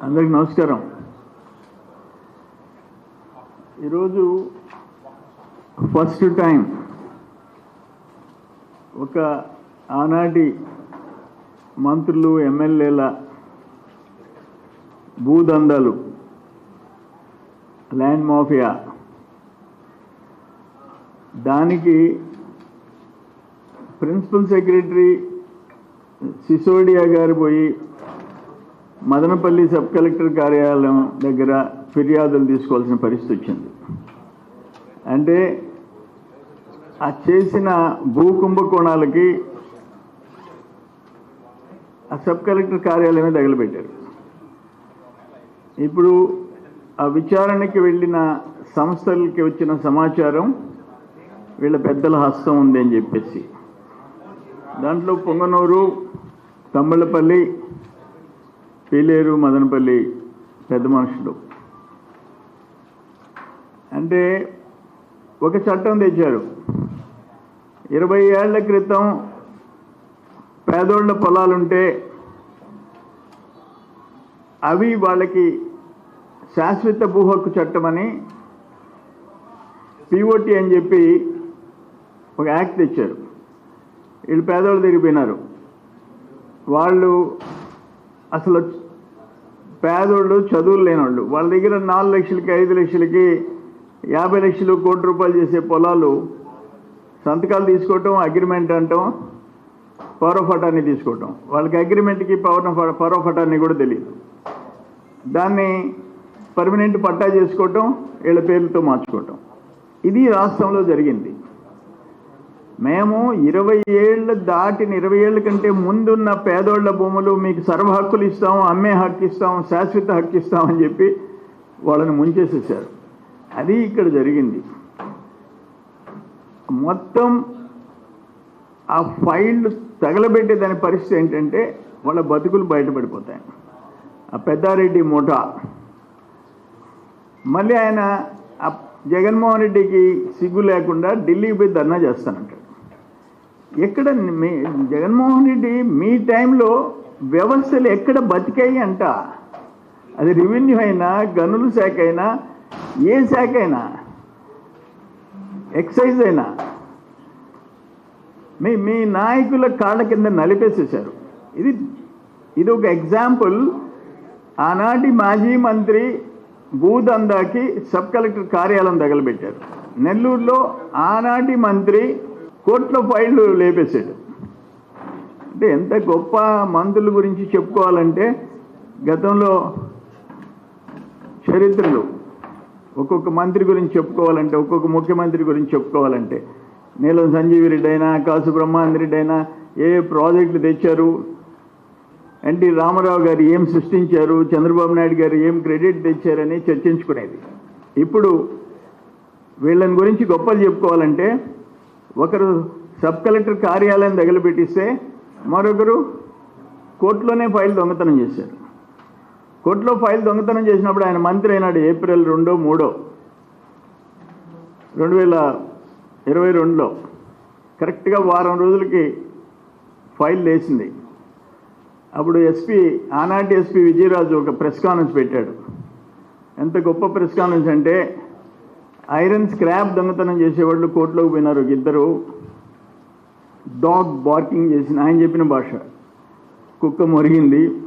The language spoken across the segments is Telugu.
అందరికి నమస్కారం. ఈరోజు ఫస్ట్ టైం ఒక ఆనాటి మంత్రులు ఎమ్మెల్యేల భూదందాలు ల్యాండ్ మాఫియా దానికి ప్రిన్సిపల్ సెక్రటరీ సిసోడియా గారు పోయి మదనపల్లి సబ్ కలెక్టర్ కార్యాలయం దగ్గర ఫిర్యాదులు తీసుకోవాల్సిన పరిస్థితి వచ్చింది. అంటే ఆ చేసిన భూ కుంభకోణాలకి ఆ సబ్ కలెక్టర్ కార్యాలయమే తగలబెట్టారు ఇప్పుడు ఆ విచారణకి వెళ్ళిన సంస్థలకి వచ్చిన సమాచారం వీళ్ళ పెద్దల హస్తం ఉంది అని చెప్పేసి. దాంట్లో పొంగనూరు తమ్మళ్ళపల్లి పీలేరు మదనపల్లి పెద్ద మనుషులు. అంటే ఒక చట్టం తెచ్చారు. ఇరవై ఏళ్ళ క్రితం పేదోళ్ళ పొలాలుంటే అవి వాళ్ళకి శాశ్వత భూహక్కు చట్టం అని పిఓటి అని చెప్పి ఒక యాక్ట్ తెచ్చారు. వీళ్ళు పేదోళ్ళు తిరిగిపోయినారు. వాళ్ళు అసలు పేదోళ్ళు చదువులు లేనోళ్ళు. వాళ్ళ దగ్గర నాలుగు లక్షలకి ఐదు లక్షలకి యాభై లక్షలు కోటి రూపాయలు చేసే పొలాలు సంతకాలు తీసుకోవటం అగ్రిమెంట్ అంటాం పౌరఫటాన్ని తీసుకోవటం. వాళ్ళకి అగ్రిమెంట్కి పౌర పౌరఫటాన్ని కూడా తెలియదు దాన్ని పర్మనెంట్ పట్టా చేసుకోవటం వీళ్ళ పేర్లతో మార్చుకోవటం. ఇది రాష్ట్రంలో జరిగింది. మేము ఇరవై ఏళ్ళు దాటిన ఇరవై ఏళ్ళ కంటే ముందున్న పేదోళ్ళ భూములు మీకు సర్వ హక్కులు ఇస్తాం అమ్మే హక్కు ఇస్తాం శాశ్వత హక్కు ఇస్తామని చెప్పి వాళ్ళని ముంచేసేసారు. అది ఇక్కడ జరిగింది. మొత్తం ఆ ఫైల్ తగలబెట్టే దాని పరిస్థితి ఏంటంటే వాళ్ళ బతుకులు బయటపడిపోతాయి. ఆ పెద్దారెడ్డి ముఠా మళ్ళీ ఆయన ఆ జగన్మోహన్ రెడ్డికి సిగ్గు లేకుండా ఢిల్లీకి పోయి ధర్నా చేస్తానంట ఎక్కడ మీ జగన్మోహన్ రెడ్డి మీ టైంలో వ్యవస్థలు ఎక్కడ బతికాయి అంట? అది రెవెన్యూ అయినా గనుల శాఖ అయినా ఏ శాఖ అయినా ఎక్సైజ్ అయినా మీ మీ నాయకుల కాళ్ళ కింద నలిపేసేశారు. ఇది ఇది ఒక ఎగ్జాంపుల్ ఆనాటి మాజీ మంత్రి భూదందాకి సబ్ కలెక్టర్ కార్యాలయం తగలబెట్టారు. నెల్లూరులో ఆనాటి మంత్రి కోట్ల ఫైళ్ళు లేపేశాడు. అంటే ఎంత గొప్ప మంత్రుల గురించి చెప్పుకోవాలంటే గతంలో చరిత్రలు ఒక్కొక్క మంత్రి గురించి చెప్పుకోవాలంటే ఒక్కొక్క ముఖ్యమంత్రి గురించి చెప్పుకోవాలంటే నీలం సంజీవి రెడ్డి అయినా కాసు బ్రహ్మానంద రెడ్డి అయినా ఏ ప్రాజెక్టులు తెచ్చారు? ఎన్టీ రామారావు గారు ఏం సృష్టించారు? చంద్రబాబు నాయుడు గారు ఏం క్రెడిట్ తెచ్చారని చర్చించుకునేది. ఇప్పుడు వీళ్ళని గురించి గొప్పలు చెప్పుకోవాలంటే ఒకరు సబ్ కలెక్టర్ కార్యాలయం తగిలిపెట్టిస్తే మరొకరు కోర్టులోనే ఫైల్ దొంగతనం చేశారు. కోర్టులో ఫైల్ దొంగతనం చేసినప్పుడు ఆయన మంత్రి అయినాడు ఏప్రిల్ రెండో మూడో. రెండు వేల ఇరవై రెండులో కరెక్ట్గా వారం రోజులకి ఫైల్ లేచింది. అప్పుడు ఎస్పీ ఆనాటి ఎస్పీ విజయరాజు ఒక ప్రెస్ కాన్ఫరెన్స్ పెట్టాడు. ఎంత గొప్ప ప్రెస్ కాన్ఫరెన్స్ అంటే ఐరన్ స్క్రాప్ దొంగతనం చేసేవాళ్ళు కోర్టులోకి పోయినారు. ఇద్దరు డాగ్ బార్కింగ్ చేసిన ఆయన చెప్పిన భాష. కుక్క మొరిగింది.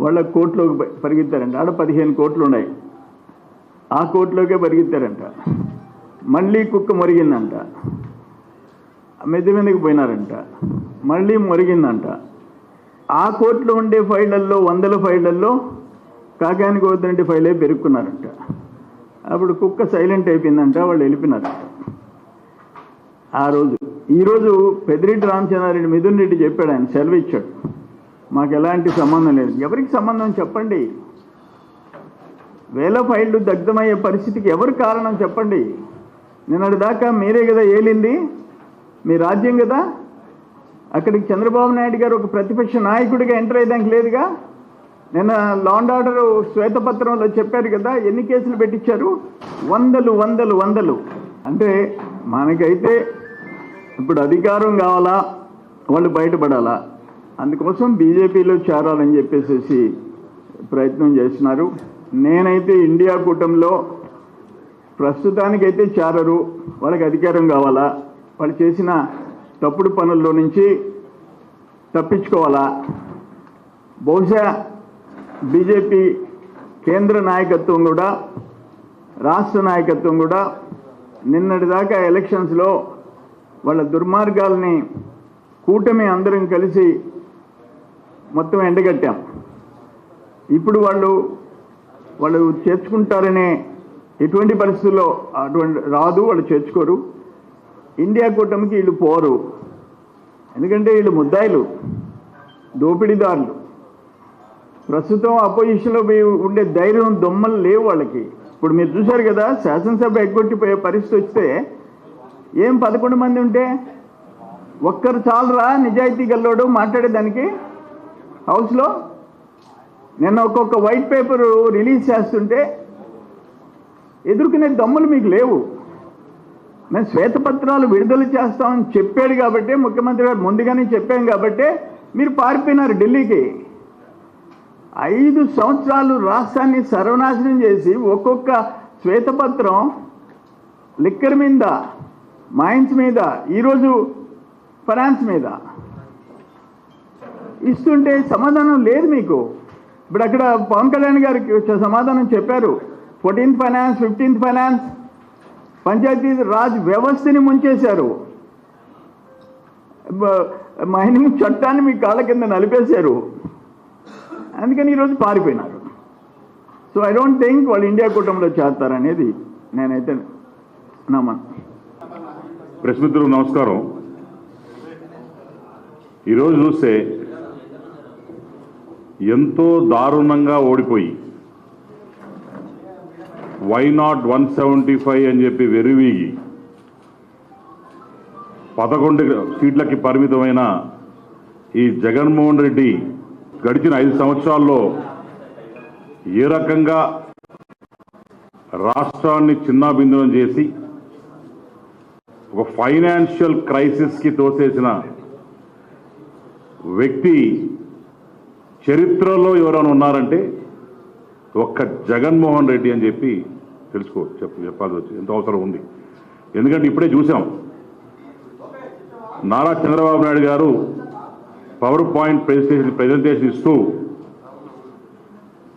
వాళ్ళ కోర్టులోకి పరిగెత్తారంట. ఆడ పదిహేను కోట్లు ఉన్నాయి. ఆ కోర్టులోకే పరిగెత్తారంట. మళ్ళీ కుక్క మొరిగిందంట. మెద్ది మీదకి పోయినారంట. మళ్ళీ మొరిగిందంట. ఆ కోర్టులో ఉండే ఫైళ్ళల్లో వందల ఫైళ్ళల్లో కాకానికి వద్దంటే ఫైలే పెరుక్కున్నారంట. అప్పుడు కుక్క సైలెంట్ అయిపోయిందంట వాళ్ళు వెళ్ళిపోయినారు. ఆ రోజు ఈరోజు పెద్దిరెడ్డి రామచంద్రారెడ్డి మిథున్ రెడ్డి చెప్పాడు ఆయన సెలవు ఇచ్చాడు. మాకు ఎలాంటి సంబంధం లేదు. ఎవరికి సంబంధం చెప్పండి? వేల ఫైళ్ళు దగ్ధమయ్యే పరిస్థితికి ఎవరు కారణం చెప్పండి? నిన్నటి దాకా మీరే కదా ఏలింది? మీ రాజ్యం కదా? అక్కడికి చంద్రబాబు నాయుడు గారు ఒక ప్రతిపక్ష నాయకుడిగా ఎంటర్ అయ్యడానికి లేదుగా? నిన్న లాండ్ ఆర్డర్ శ్వేతపత్రంలో చెప్పారు కదా ఎన్ని కేసులు పెట్టించారు? వందలు వందలు వందలు. అంటే మనకైతే ఇప్పుడు అధికారం కావాలా? వాళ్ళు బయటపడాలా? అందుకోసం బీజేపీలో చేరాలని చెప్పేసి ప్రయత్నం చేస్తున్నారు. నేనైతే ఇండియా కూటమిలో ప్రస్తుతానికైతే చేరరు. వాళ్ళకి అధికారం కావాలా? వాళ్ళు చేసిన తప్పుడు పనుల్లో నుంచి తప్పించుకోవాలా? బహుశా బీజేపీ కేంద్ర నాయకత్వం కూడా రాష్ట్ర నాయకత్వం కూడా నిన్నటిదాకా ఎలక్షన్స్లో వాళ్ళ దుర్మార్గాల్ని కూటమి అందరం కలిసి మొత్తం ఎండగట్టాం. ఇప్పుడు వాళ్ళు వాళ్ళు చేర్చుకుంటారనే ఎటువంటి పరిస్థితుల్లో అటువంటి రాదు వాళ్ళు చేర్చుకోరు. ఇండియా కూటమికి వీళ్ళు పోరు. ఎందుకంటే వీళ్ళు ముద్దాయిలు దోపిడీదారులు. ప్రస్తుతం అపోజిషన్లో ఉండే ధైర్యం దొమ్మలు లేవు వాళ్ళకి. ఇప్పుడు మీరు చూశారు కదా శాసనసభ ఎగ్గొట్టిపోయే పరిస్థితి వస్తే ఏం పదకొండు మంది ఉంటే? ఒక్కరు చాలరా నిజాయితీ గల్లోడు మాట్లాడేదానికి? హౌస్లో నిన్న ఒక్కొక్క వైట్ పేపర్ రిలీజ్ చేస్తుంటే ఎదుర్కొనే దమ్ములు మీకు లేవు. మేము శ్వేతపత్రాలు విడుదల చేస్తామని చెప్పాడు కాబట్టి ముఖ్యమంత్రి గారు ముందుగానే చెప్పాం కాబట్టి మీరు పారిపోయినారు ఢిల్లీకి. ఐదు సంవత్సరాలు రాష్ట్రాన్ని సర్వనాశనం చేసి ఒక్కొక్క శ్వేతపత్రం లిక్కర్ మీద మైన్స్ మీద ఈరోజు ఫైనాన్స్ మీద. ఇస్తుంటే సమాధానం లేదు మీకు. ఇప్పుడు అక్కడ పవన్ కళ్యాణ్ గారికి సమాధానం చెప్పారు. Fourteenth finance fifteenth finance panchayati raj వ్యవస్థని ముంచేశారు. మైనింగ్ చట్టాన్ని మీ కాళ్ళ కింద నలిపేశారు. అందుకని ఈరోజు పారిపోయినారు. సో ఐ డోంట్ థింక్ వాళ్ళు ఇండియా కూటమిలో చేస్తారనేది నేనైతే నమ్మను. ప్రెస్ మిత్రులకు నమస్కారం ఈరోజు చూస్తే ఎంతో దారుణంగా ఓడిపోయి why not one seventy five అని చెప్పి వెరివీగి పదకొండు సీట్లకి పరిమితమైన ఈ జగన్మోహన్ రెడ్డి గడిచిన ఐదు సంవత్సరాల్లో ఏ రకంగా రాష్ట్రాన్ని చిన్నాభిందనం చేసి ఒక ఫైనాన్షియల్ క్రైసిస్కి తోసేసిన వ్యక్తి చరిత్రలో ఎవరైనా ఉన్నారంటే ఒక్క జగన్మోహన్ రెడ్డి అని చెప్పి తెలుసుకో చెప్ప చెప్పాల్సి వచ్చి ఎంత అవసరం ఉంది. ఎందుకంటే ఇప్పుడే చూసాం. నారా చంద్రబాబు నాయుడు గారు పవర్ పాయింట్ ప్రెజెంటేషన్ ప్రెజెంటేషన్ ఇస్తూ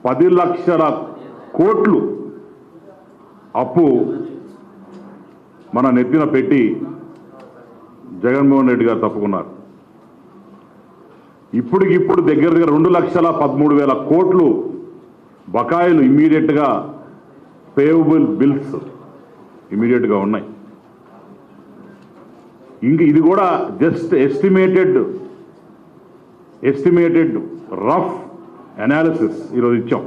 పది లక్షల కోట్లు అప్పు మన నెత్తిన పెట్టి జగన్మోహన్ రెడ్డి గారు తప్పుకున్నారు. ఇప్పటికిప్పుడు దగ్గర దగ్గర రెండు లక్షల పదమూడు వేల కోట్లు బకాయిలు ఇమ్మీడియట్గా పేవబుల్ బిల్స్ ఇమీడియట్గా ఉన్నాయి. ఇంక ఇది కూడా just estimated estimated rough analysis ఈరోజు ఇచ్చాం.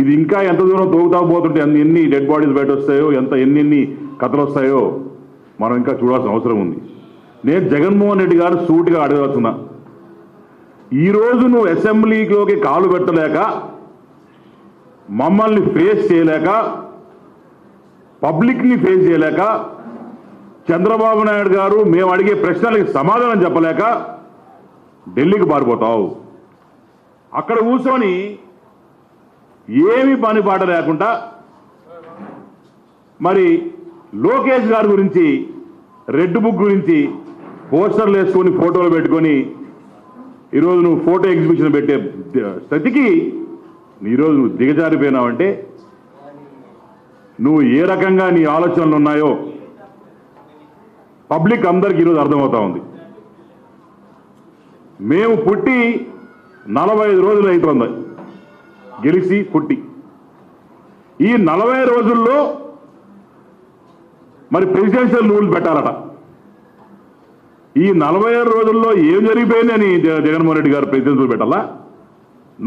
ఇది ఇంకా ఎంత దూరం తోగుతా పోతుంటే ఎన్ని ఎన్ని డెడ్ బాడీస్ బయట వస్తాయో ఎంత ఎన్ని కథలు వస్తాయో మనం ఇంకా చూడాల్సిన అవసరం ఉంది. నేను జగన్మోహన్ రెడ్డి గారు సూటిగా అడగవచ్చున్నా ఈ రోజు నువ్వు అసెంబ్లీలోకి కాలు పెట్టలేక మమ్మల్ని ఫేస్ చేయలేక పబ్లిక్ని ఫేస్ చేయలేక చంద్రబాబు నాయుడు గారు మేము అడిగే ప్రశ్నలకి సమాధానం చెప్పలేక ఢిల్లీకి పారిపోతావు. అక్కడ కూర్చొని ఏమి పని పాట లేకుండా మరి లోకేష్ గారి గురించి రెడ్ బుక్ గురించి పోస్టర్లు వేసుకొని ఫోటోలు పెట్టుకొని ఈరోజు నువ్వు ఫోటో ఎగ్జిబిషన్ పెట్టే స్థితికి ఈరోజు నువ్వు దిగజారిపోయినావంటే నువ్వు ఏ రకంగా నీ ఆలోచనలు ఉన్నాయో పబ్లిక్ అందరికి ఈరోజు అర్థమవుతా ఉంది. మేము పుట్టి నలభై ఐదు రోజులు అవుతుంది గెలిచి పుట్టి. ఈ నలభై రోజుల్లో మరి ప్రెసిడెన్షియల్ రూల్ పెట్టాలట. ఈ నలభై ఆరు రోజుల్లో ఏం జరిగిపోయిందని జగన్మోహన్ రెడ్డి గారు ప్రెసిడెన్షియల్ పెట్టాలా?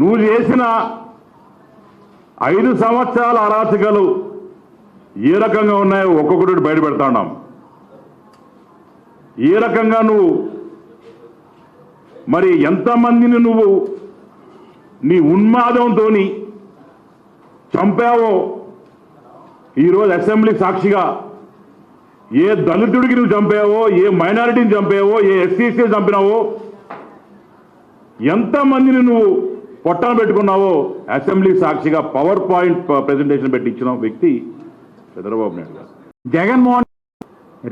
నువ్వు చేసిన ఐదు సంవత్సరాల అరాచకాలు ఏ రకంగా ఉన్నాయో ఒక్కొక్కటి బయట పెడతా ఉన్నాం. ఏ రకంగా నువ్వు మరి ఎంతమందిని నువ్వు నీ ఉన్మాదంతో చంపావో? ఈరోజు అసెంబ్లీ సాక్షిగా ఏ దళితుడికి నువ్వు చంపావో? ఏ మైనారిటీని చంపావో? ఏ ఎస్సీసీ చంపినావో? ఎంతమందిని నువ్వు పొట్టన పెట్టుకున్నావో? అసెంబ్లీ సాక్షిగా పవర్ పాయింట్ ప్రజెంటేషన్ పెట్టి ఇచ్చిన వ్యక్తి చంద్రబాబు నాయుడు గారు. జగన్మోహన్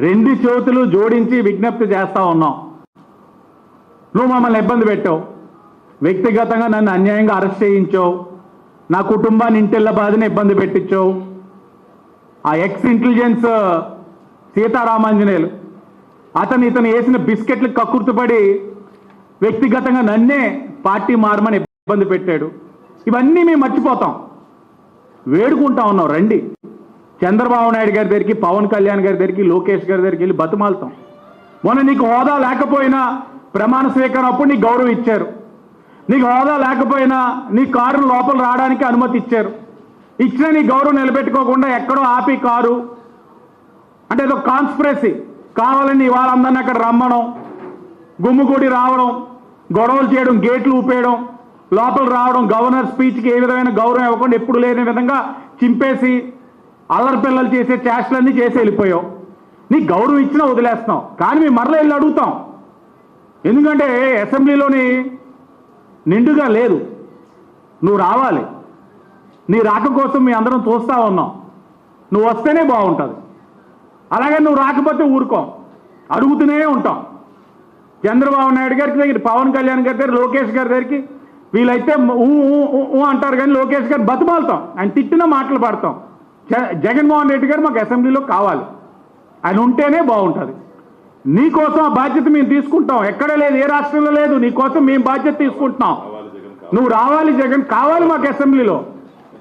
రెండు చేతులు జోడించి విజ్ఞప్తి చేస్తా ఉన్నాం. నువ్వు మమ్మల్ని ఇబ్బంది పెట్టావు. వ్యక్తిగతంగా నన్ను అన్యాయంగా అరెస్ట్ చేయించావు. నా కుటుంబాన్ని ఇంటిళ్ళ బాధని ఇబ్బంది పెట్టించావు. ఆ ఎక్స్ ఇంటెలిజెన్స్ సీతారామాంజనేయులు అతను ఇతను వేసిన బిస్కెట్లు కక్కుర్తుపడి వ్యక్తిగతంగా నన్నే పార్టీ మారమని ఇబ్బంది పెట్టాడు. ఇవన్నీ మేము మర్చిపోతాం. వేడుకుంటా ఉన్నాం రండి. చంద్రబాబు నాయుడు గారి దగ్గరికి పవన్ కళ్యాణ్ గారి దగ్గరికి లోకేష్ గారి దగ్గరికి వెళ్ళి బతుమాలుతాం. మొన్న నీకు హోదా లేకపోయినా ప్రమాణ స్వీకారం అప్పుడు నీకు గౌరవం ఇచ్చారు. నీకు హోదా లేకపోయినా నీ కారు లోపల రావడానికి అనుమతి ఇచ్చారు. ఇచ్చిన నీ గౌరవం నిలబెట్టుకోకుండా ఎక్కడో ఆపి కారు. అంటే ఏదో కాన్స్పిరసీ కావాలని వాళ్ళందరినీ అక్కడ రమ్మడం గుమ్ముగూడి రావడం గొడవలు చేయడం గేట్లు ఊపేయడం లోపల రావడం గవర్నర్ స్పీచ్కి ఏ విధమైన గౌరవం ఇవ్వకుండా ఎప్పుడు లేని విధంగా చింపేసి అల్లరి పిల్లలు చేసే చేష్టలన్నీ చేసి వెళ్ళిపోయావు. నీకు గౌరవం ఇచ్చినా వదిలేస్తాం కానీ మేము మరలా వెళ్ళి అడుగుతాం. ఎందుకంటే అసెంబ్లీలోని నిండుగా లేదు. నువ్వు రావాలి. నీ రాక కోసం మీ అందరం చూస్తూ ఉన్నాం. నువ్వు వస్తేనే బాగుంటుంది. అలాగే నువ్వు రాకపోతే ఊరుకోం. అడుగుతూనే ఉంటాం. చంద్రబాబు నాయుడు గారికి దగ్గర పవన్ కళ్యాణ్ గారి దగ్గర లోకేష్ గారి దగ్గరికి వీళ్ళైతే ఊ ఊ, ఊ, ఊ అంటారు కానీ లోకేష్ గారు బతిమాలుతాం. ఆయన తిట్టిన మాటలు పడతాం. జ- జగన్మోహన్ రెడ్డి గారు మాకు అసెంబ్లీలో కావాలి. ఆయన ఉంటేనే బాగుంటుంది. నీకోసం ఆ బాధ్యత మేము తీసుకుంటాం. ఎక్కడ లేదు ఏ రాష్ట్రంలో లేదు. నీకోసం మేము బాధ్యత తీసుకుంటున్నాం. నువ్వు రావాలి జగన్ కావాలి మాకు అసెంబ్లీలో.